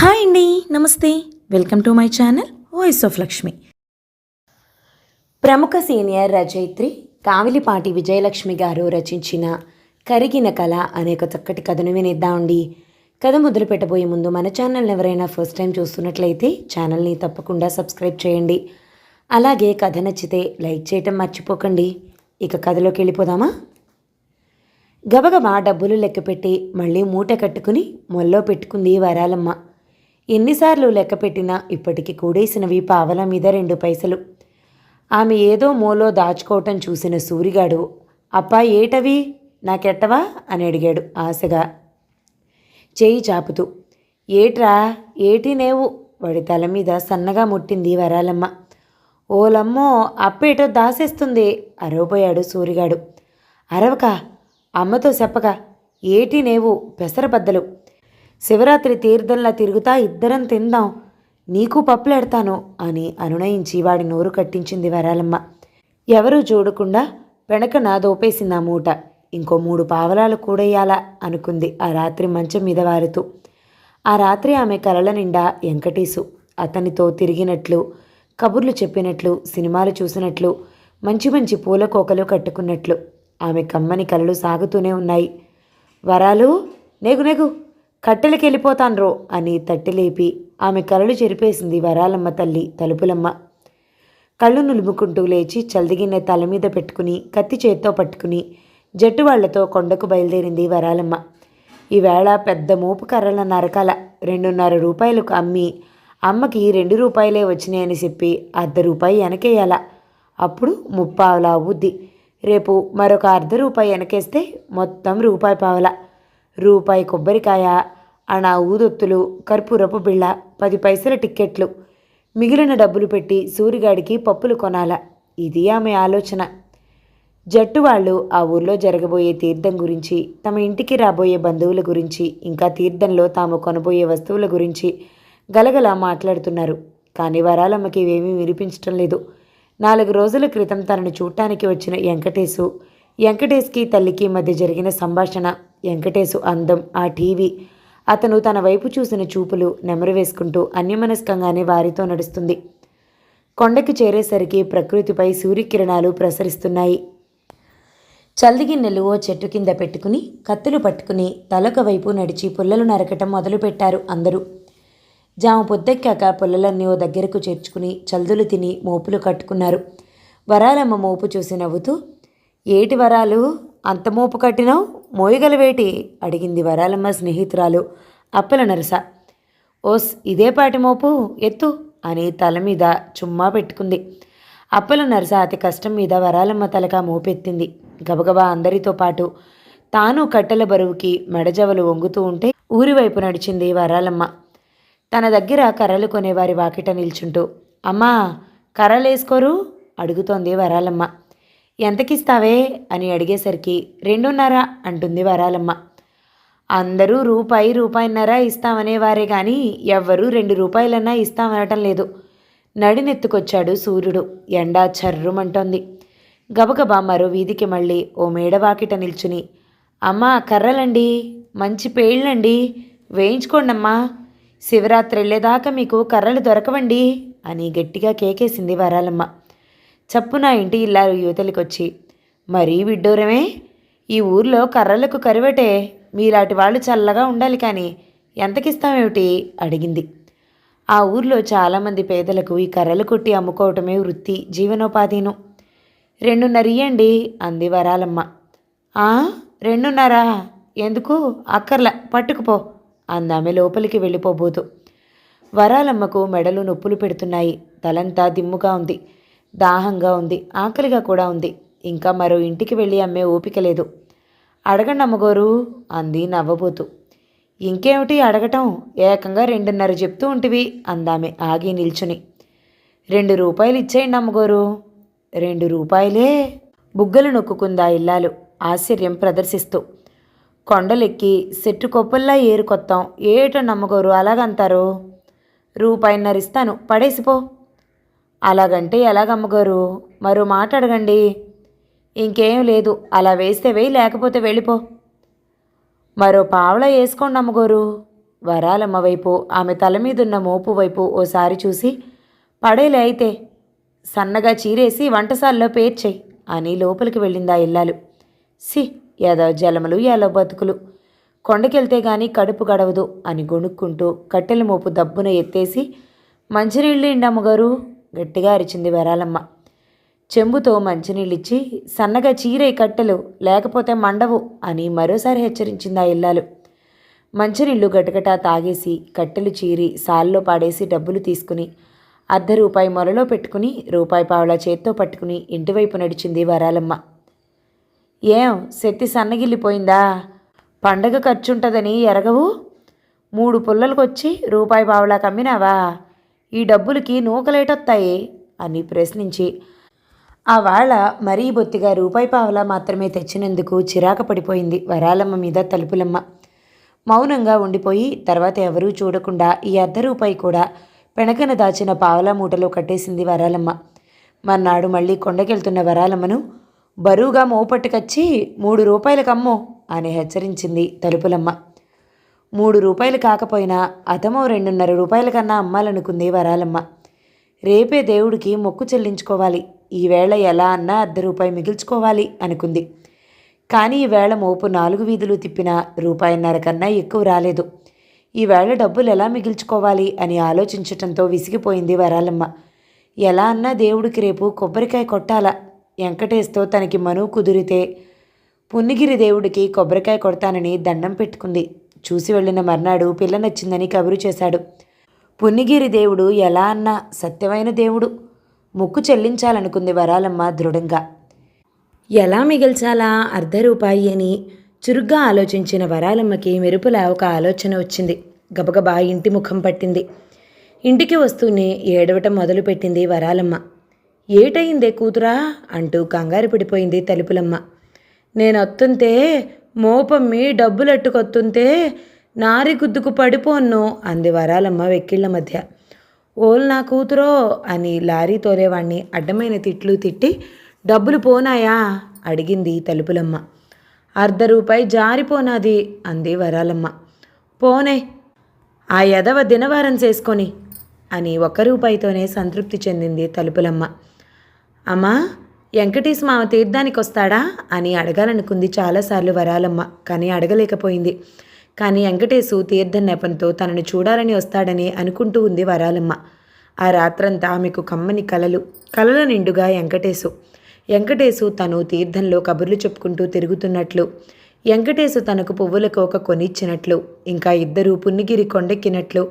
Hi అండి నమస్తే. Welcome to my channel voice of Lakshmi. ప్రముఖ సీనియర్ రచయిత్రి కావిలిపాటి విజయలక్ష్మి గారు రచించిన కరిగిన కళ అనే ఒక చక్కటి కథను వినేద్దామండి. కథ మొదలు పెట్టబోయే ముందు మన ఛానల్ని ఎవరైనా ఫస్ట్ టైం చూస్తున్నట్లయితే ఛానల్ని తప్పకుండా సబ్స్క్రైబ్ చేయండి. అలాగే కథ నచ్చితే లైక్ చేయటం మర్చిపోకండి. ఇక కథలోకి వెళ్ళిపోదామా? గబగబా డబ్బులు లెక్కపెట్టి మళ్ళీ మూట కట్టుకుని మొల్లో పెట్టుకుంది వరాలమ్మ. ఎన్నిసార్లు లెక్క పెట్టినా ఇప్పటికి కూడేసినవి పావల మీద రెండు పైసలు. ఆమె ఏదో మూలో దాచుకోవటం చూసిన సూరిగాడు అప్పా ఏటవి? నాకెట్టవా? అని అడిగాడు ఆశగా. చేయి చాపుతూ ఏట్రా? ఏటి నేవు? వాడి తల మీద సన్నగా ముట్టింది వరాలమ్మ. ఓలమ్మో అప్పేటో దాసేస్తుంది? అరవబోయాడు సూరిగాడు. అరవక అమ్మతో చెప్పక ఏటి నేవు? పెసరబద్దలు. శివరాత్రి తీర్థంలా తిరుగుతా ఇద్దరం తిందాం. నీకు పప్పులెడతాను అని అనునయించి వాడి నోరు కట్టించింది వరాలమ్మ. ఎవరూ చూడకుండా వెనకన దోపేసింది ఆ మూట. ఇంకో మూడు పావలాలు కూడేయాలా అనుకుంది ఆ రాత్రి మంచం మీద వారుతూ. ఆ రాత్రి ఆమె కలల నిండా వెంకటేశు అతనితో తిరిగినట్లు కబుర్లు చెప్పినట్లు సినిమాలు చూసినట్లు మంచి మంచి పూల కోకలు కట్టుకున్నట్లు. ఆమె కమ్మని కలలు సాగుతూనే ఉన్నాయి. వరాలు నెగు నెగు. కట్టెలకి వెళ్ళిపోతాన్రో అని తట్టి లేపి ఆమె కలలు చెరిపేసింది వరాలమ్మ తల్లి తలుపులమ్మ. కళ్ళు నులుముకుంటూ లేచి చల్దిగిన్నె తల మీద పెట్టుకుని కత్తి చేత్తో పట్టుకుని జట్టు వాళ్ళతో కొండకు బయలుదేరింది వరాలమ్మ. ఈవేళ పెద్ద మోపు కర్రల నరకాల. రెండున్నర రూపాయలకు అమ్మి అమ్మకి రెండు రూపాయలే వచ్చినాయని చెప్పి అర్ధ రూపాయి వెనకేయాల. అప్పుడు ముప్పావలా అవుద్ది రేపు మరొక అర్ధ రూపాయి వెనకేస్తే మొత్తం రూపాయి పావలా. రూపాయి కొబ్బరికాయ అనా ఊదొత్తులు కర్పూరపు బిళ్ళ పది పైసల టిక్కెట్లు. మిగిలిన డబ్బులు పెట్టి సూరిగాడికి పప్పులు కొనాల. ఇది ఆమె ఆలోచన. జట్టు వాళ్ళు ఆ ఊర్లో జరగబోయే తీర్థం గురించి తమ ఇంటికి రాబోయే బంధువుల గురించి ఇంకా తీర్థంలో తాము కొనబోయే వస్తువుల గురించి గలగల మాట్లాడుతున్నారు. కానీ వరాలమ్మకి ఇవేమీ వినిపించటం లేదు. నాలుగు రోజుల క్రితం తనను చూడటానికి వచ్చిన వెంకటేశు వెంకటేష్కి తల్లికి మధ్య జరిగిన సంభాషణ వెంకటేశు అందం ఆ టీవీ. అతను తన వైపు చూసిన చూపులు నెమరు వేసుకుంటూ అన్యమనస్కంగానే వారితో నడుస్తుంది. కొండకి చేరేసరికి ప్రకృతిపై సూర్యకిరణాలు ప్రసరిస్తున్నాయి. చల్దిగిన్నెలు ఓ చెట్టు కింద పెట్టుకుని కత్తులు పట్టుకుని తలొక వైపు నడిచి పుల్లలు నరకటం మొదలుపెట్టారు అందరూ. జామ పొద్దెక్కాక పుల్లలన్నీ ఓ దగ్గరకు చేర్చుకుని చల్దులు తిని మోపులు కట్టుకున్నారు. వరాలమ్మ మోపు చూసి నవ్వుతూ ఏటి వరాలు? అంత మోపు కట్టినావు? మోయగలవేటి అడిగింది వరాలమ్మ స్నేహితురాలు అప్పల నరస. ఓస్ ఇదే పాటి మోపు ఎత్తు అని తల మీద చుమ్మా పెట్టుకుంది. అప్పల నరస అతి కష్టం మీద వరాలమ్మ తలక మోపెత్తింది. గబగబా అందరితో పాటు తాను కట్టెల బరువుకి మెడజవలు వంగుతూ ఉంటే ఊరి వైపు నడిచింది వరాలమ్మ. తన దగ్గర కర్రలు కొనేవారి వాకిట నిల్చుంటూ అమ్మా కర్రలేసుకోరు? అడుగుతోంది వరాలమ్మ. ఎంతకిస్తావే? అని అడిగేసరికి రెండున్నర అంటుంది వరాలమ్మ. అందరూ రూపాయి రూపాయిన్నర ఇస్తామనేవారే కానీ ఎవ్వరూ రెండు రూపాయలన్నా ఇస్తామనటం లేదు. నడినెత్తుకొచ్చాడు సూర్యుడు. ఎండా చర్రుమంటోంది. గబగబా మరో వీధికి మళ్ళీ ఓ మేడవాకిట నిల్చుని అమ్మా కర్రలండి. మంచి పేళ్ళండి. వేయించుకోండమ్మా. శివరాత్రి వెళ్ళేదాకా మీకు కర్రలు దొరకవండి అని గట్టిగా కేకేసింది వరాలమ్మ. చప్పున ఇంటి ఇల్లారు యువతలకొచ్చి. మరీ విడ్డూరమే? ఈ ఊర్లో కర్రలకు కరువెటే. మీలాంటి వాళ్ళు చల్లగా ఉండాలి కానీ ఎంతకిస్తామేమిటి? అడిగింది. ఆ ఊర్లో చాలామంది పేదలకు ఈ కర్రలు కొట్టి అమ్ముకోవటమే వృత్తి జీవనోపాధిను. రెండున్నర ఇయ్యండి అంది వరాలమ్మ. ఆ రెండున్నరా. ఎందుకు? అక్కర్ల పట్టుకుపో అందామె లోపలికి వెళ్ళిపోబోతూ. వరాలమ్మకు మెడలు నొప్పులు పెడుతున్నాయి. తలంతా దిమ్ముగా ఉంది. దాహంగా ఉంది ఆకలిగా కూడా ఉంది. ఇంకా మరో ఇంటికి వెళ్ళి అమ్మే ఓపిక లేదు. అడగండి అమ్మగోరు అంది నవ్వబోతూ. ఇంకేమిటి అడగటం? ఏకంగా రెండున్నర చెప్తూ ఉంటివి అందామె ఆగి నిల్చుని. రెండు రూపాయలు ఇచ్చేయండి అమ్మగోరు. రెండు రూపాయలే? బుగ్గలు నొక్కుకుందా ఇల్లాలు ఆశ్చర్యం ప్రదర్శిస్తూ. కొండలెక్కి చెట్టు కొప్పల్లా ఏరుకొత్తాం ఏటో నమ్మగోరు అలాగంటారు రూపాయిన్నర ఇస్తాను పడేసిపో. అలాగంటే ఎలాగమ్మగారు? మరో మాట అడగండి. ఇంకేం లేదు అలా వేస్తే వేయి లేకపోతే వెళ్ళిపో. మరో పావలా వేసుకోండి అమ్మగోరు. వరాలమ్మ వైపు ఆమె తల మీదున్న మోపు వైపు ఓసారి చూసి పడేలే అయితే సన్నగా చీరేసి వంటశాలలో పేర్చేయి అని లోపలికి వెళ్ళిందా ఇల్లాలు. సి ఏదో జలములు ఏదో బతుకులు. కొండకెళ్తే గాని కడుపు గడవదు అని గొణుక్కుంటూ కట్టెల మోపు దబ్బున ఎత్తేసి మంచినీళ్ళు ఇండమ్మగారు గట్టిగా అరిచింది వరాలమ్మ. చెంబుతో మంచినీళ్ళిచ్చి సన్నగా చీరే కట్టెలు లేకపోతే మండవు అని మరోసారి హెచ్చరించింది ఆ ఇల్లాలు. మంచినీళ్ళు గటగటా తాగేసి కట్టెలు చీరి సాల్లో పాడేసి డబ్బులు తీసుకుని అర్ధ రూపాయి మొలలో పెట్టుకుని రూపాయి పావుల చేత్తో పట్టుకుని ఇంటివైపు నడిచింది వరాలమ్మ. ఏం శక్తి సన్నగిల్లిపోయిందా? పండగ ఖర్చుంటదని ఎరగవు? మూడు పుల్లలకొచ్చి రూపాయి పావులా కమ్మినావా? ఈ డబ్బులకి నూకలేటొత్తాయి? అని ప్రశ్నించి ఆ వాళ్ళ మరీ బొత్తిగా రూపాయి పావలా మాత్రమే తెచ్చినందుకు చిరాకు పడిపోయింది వరాలమ్మ మీద తలుపులమ్మ. మౌనంగా ఉండిపోయి తర్వాత ఎవరూ చూడకుండా ఈ అర్ధ రూపాయి కూడా పెనకన దాచిన పావలా మూటలో కట్టేసింది వరాలమ్మ. మర్నాడు మళ్ళీ కొండకెళ్తున్న వరాలమ్మను బరువుగా మోపట్టుకొచ్చి మూడు రూపాయలకమ్మో అని హెచ్చరించింది తలుపులమ్మ. మూడు రూపాయలు కాకపోయినా అతమో రెండున్నర రూపాయల కన్నా అమ్మాలనుకుంది వరాలమ్మ. రేపే దేవుడికి మొక్కు చెల్లించుకోవాలి. ఈవేళ ఎలా అన్నా అర్ధ రూపాయి మిగిల్చుకోవాలి అనుకుంది. కానీ ఈవేళ మోపు నాలుగు వీధులు తిప్పినా రూపాయిన్నర కన్నా ఎక్కువ రాలేదు. ఈవేళ డబ్బులు ఎలా మిగిల్చుకోవాలి అని ఆలోచించటంతో విసిగిపోయింది వరాలమ్మ. ఎలా అన్నా దేవుడికి రేపు కొబ్బరికాయ కొట్టాలా? వెంకటేష్తో తనకి మనువు కుదిరితే పున్నిగిరి దేవుడికి కొబ్బరికాయ కొడతానని దండం పెట్టుకుంది. చూసి వెళ్ళిన మర్నాడు పిల్ల నచ్చిందని కబురు చేశాడు. పున్నిగిరి దేవుడు ఎలా అన్నా సత్యమైన దేవుడు. ముక్కు చెల్లించాలనుకుంది వరాలమ్మ దృఢంగా. ఎలా మిగిల్చాలా అర్ధ రూపాయి అని చురుగ్గా ఆలోచించిన వరాలమ్మకి మెరుపులా ఒక ఆలోచన వచ్చింది. గబగబా ఇంటి ముఖం పట్టింది. ఇంటికి వస్తూనే ఏడవటం మొదలుపెట్టింది వరాలమ్మ. ఏటయిందే కూతురా అంటూ కంగారు పడిపోయింది తలుపులమ్మ. నేనొత్తుంటే మోపమ్మి డబ్బులెట్టుకొత్తుంటే నారి గుద్దుకు పడిపోన్ను అంది వరాలమ్మ వెక్కిళ్ళ మధ్య. ఓల్ నా కూతురో అని లారీ తోలేవాణ్ణి అడ్డమైన తిట్లు తిట్టి డబ్బులు పోనాయా? అడిగింది తలుపులమ్మ. అర్ధ రూపాయి జారిపోనాది అంది వరాలమ్మ. పోనే ఆ ఎదవ దినవారం చేసుకొని అని ఒక్క రూపాయితోనే సంతృప్తి చెందింది తలుపులమ్మ. అమ్మా వెంకటేశ్ మామ తీర్థానికి వస్తాడా అని అడగాలనుకుంది చాలాసార్లు వరాలమ్మ కానీ అడగలేకపోయింది. కానీ వెంకటేశు తీర్థం నెపంతో తనను చూడాలని వస్తాడని అనుకుంటూ ఉంది వరాలమ్మ. ఆ రాత్రంతా ఆమెకు కమ్మని కలలు కలల నిండుగా వెంకటేశు. వెంకటేశు తను తీర్థంలో కబుర్లు చెప్పుకుంటూ తిరుగుతున్నట్లు వెంకటేశు తనకు పువ్వులకు ఒక కొనిచ్చినట్లు ఇంకా ఇద్దరూ పున్నిగిరి కొండెక్కినట్లు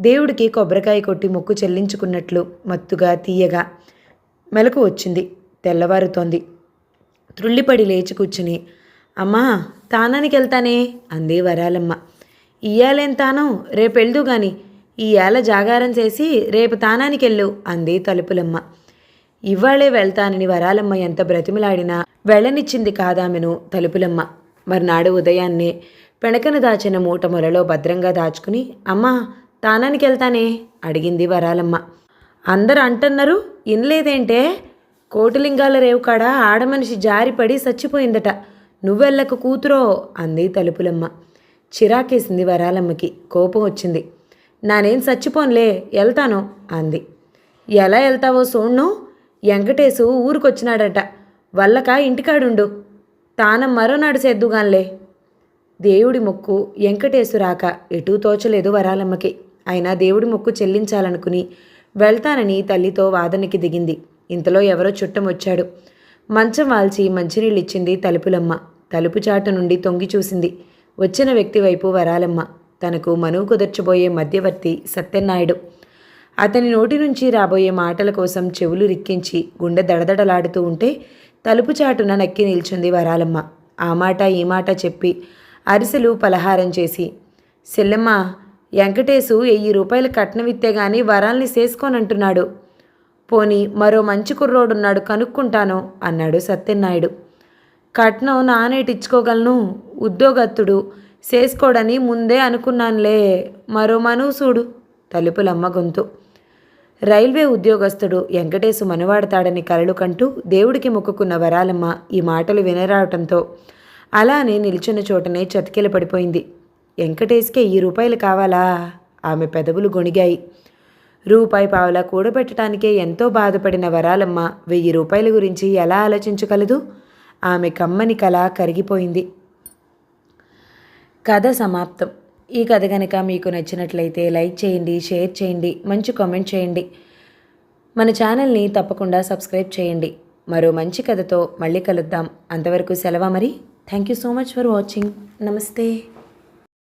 దేవుడికి కొబ్బరికాయ కొట్టి మొక్కు చెల్లించుకున్నట్లు మత్తుగా తీయగా మెలకు వచ్చింది. తెల్లవారుతోంది. త్రుళ్ళిపడి లేచి కూర్చుని అమ్మా తానానికి వెళ్తానే అంది వరాలమ్మ. ఇయ్యాలేం తానం? రేపెళ్దు గాని ఈ ఏళ జాగారం చేసి రేపు తానానికి వెళ్ళు అంది తలుపులమ్మ. ఇవాళే వెళ్తానని వరాలమ్మ ఎంత బ్రతిమలాడినా వెళ్ళనిచ్చింది కాదామెను తలుపులమ్మ. మర్నాడు ఉదయాన్నే పెణకన దాచిన మూట మొలలో భద్రంగా దాచుకుని అమ్మా తానానికి వెళ్తానే అడిగింది వరాలమ్మ. అందరు అంటున్నారు ఇనలేదేంటే? కోటిలింగాల రేవుకాడ ఆడమనిషి జారిపడి చచ్చిపోయిందట. నువ్వెళ్ళక కూతురో? అంది తలుపులమ్మ. చిరాకేసింది వరాలమ్మకి. కోపం వచ్చింది. నానేం చచ్చిపోన్లే వెళ్తాను అంది. ఎలా వెళ్తావో సోణ్ణు వెంకటేశు ఊరికొచ్చినాడట. వల్లక ఇంటికాడుండు. తానం మరోనాడు సేద్దుగాన్లే దేవుడి మొక్కు వెంకటేశు రాక ఎటూ తోచలేదు వరాలమ్మకి. అయినా దేవుడి మొక్కు చెల్లించాలనుకుని వెళ్తానని తల్లితో వాదనకి దిగింది. ఇంతలో ఎవరో చుట్టం వచ్చాడు. మంచం వాల్చి మంచినీళ్ళిచ్చింది తలుపులమ్మ. తలుపు చాటు నుండి తొంగి చూసింది. వచ్చిన వ్యక్తి వైపు వరాలమ్మ. తనకు మనువు కుదర్చబోయే మధ్యవర్తి సత్యనాయుడు అతని నోటి నుంచి రాబోయే మాటల కోసం చెవులు రిక్కించి గుండె దడదడలాడుతూ ఉంటే తలుపు చాటున నక్కి నిల్చుంది వరాలమ్మ. ఆ మాట ఈ మాట చెప్పి అరిసెలు పలహారం చేసి సెల్లమ్మ వెంకటేశు వెయ్యి రూపాయలు కట్నమిత్తే గాని వరాల్ని చేసుకోనంటున్నాడు పోని మరో మంచి కుర్రోడున్నాడు కనుక్కుంటాను అన్నాడు సత్యనాయుడు కట్నం నానేటిచ్చుకోగలను ఉద్యోగత్తుడు చేసుకోడని ముందే అనుకున్నానులే మరో మనూసుడు తలుపులమ్మ గొంతు. రైల్వే ఉద్యోగస్తుడు వెంకటేశు మనవాడతాడని కలలు కంటూ దేవుడికి మొక్కుకున్న వరాలమ్మ ఈ మాటలు వినరావటంతో అలానే నిల్చున్న చోటనే చతికిల పడిపోయింది వెంకటేష్కే ఈ రూపాయలు కావాలా? ఆమె పెదవులు గొణిగాయి. రూపాయి పావులా కూడబెట్టడానికే ఎంతో బాధపడిన వరాలమ్మ వెయ్యి రూపాయల గురించి ఎలా ఆలోచించగలదు? ఆమె కమ్మని కళ కరిగిపోయింది. కథ సమాప్తం. ఈ కథ కనుక మీకు నచ్చినట్లయితే లైక్ చేయండి షేర్ చేయండి మంచి కామెంట్ చేయండి. మన ఛానల్ని తప్పకుండా సబ్స్క్రైబ్ చేయండి. మరో మంచి కథతో మళ్ళీ కలుద్దాం. అంతవరకు సెలవు మరి thank you so much for watching. నమస్తే.